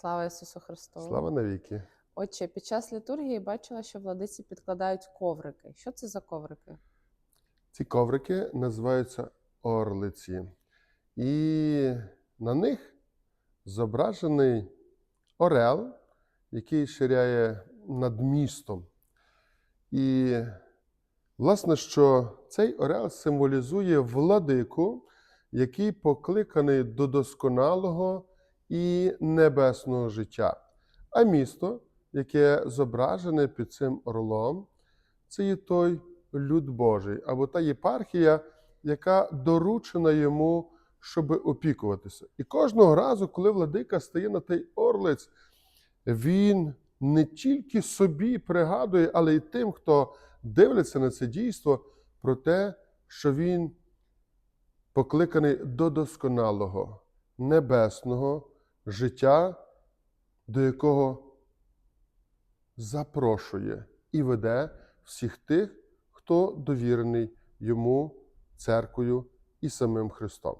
Слава Ісусу Христу! Слава навіки. Отче, під час літургії бачила, що владиці підкладають коврики. Що це за коврики? Ці коврики називаються орлиці. І на них зображений орел, який ширяє над містом. І, власне, що цей орел символізує владику, який покликаний до досконалого і небесного життя. А місто, яке зображене під цим орлом, це є той люд Божий, або та єпархія, яка доручена йому, щоб опікуватися. І кожного разу, коли владика стає на той орлиць, він не тільки собі пригадує, але й тим, хто дивиться на це дійство, про те, що він покликаний до досконалого, небесного життя, до якого запрошує і веде всіх тих, хто довірений йому церквою і самим Христом.